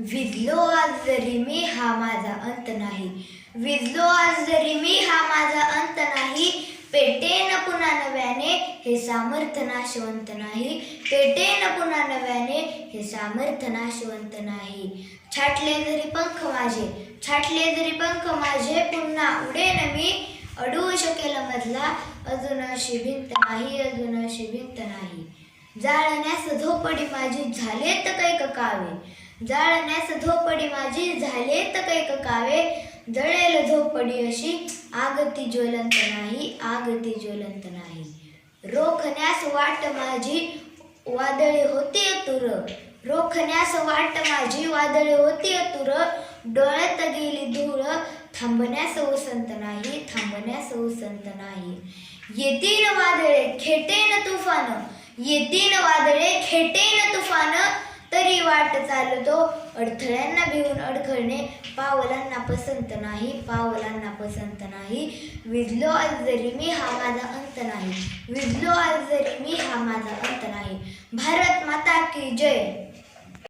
विजलो आज जरी मी हा माझा अंत नाही. विजलो आज जरी मी हा माझा अंत नाही. पेटेन पुन्हा नव्याने हे सामर्थ्य नाशवंत नाही. पेटेन पुन्हा नव्याने हे सामर्थ्य नाशवंत नाही. छाटले जरी पंख माझे छाटले जरी पंख माझे पुन्हा उडेन मी. अडवू शकेल मधला अजून अशी भिंत नाही अजून अशी भिंत नाही. जाळण्यास झोपडी माझी झालेत कैक कावे. जाळण्यास झोपडी माझी झाले तर कैक कावे जळेल झोपडी अशी. आगती ज्वलंत नाही आगती ज्वलंत नाही. रोखण्यास वाट माझी वादळे होती अतुर. रोखण्यास वाट माझी वादळे होती अतुर. डोळ्यात गेली धूळ. थांबण्यास उसंत नाही थांबण्यास उसंत नाही. येतील वादळे खेटेन तुफान. येतील वादळे खेटेन तुफान. वाट चालतो अडथळ्यांना भिवून अडखळणे. पावलांना पसंत नाही. पावलांना पसंत नाही. विजलो आज जरी मी हा माझा अंत नाही. विजलो आज जरी मी हा माझा अंत नाही. भारत माता की जय.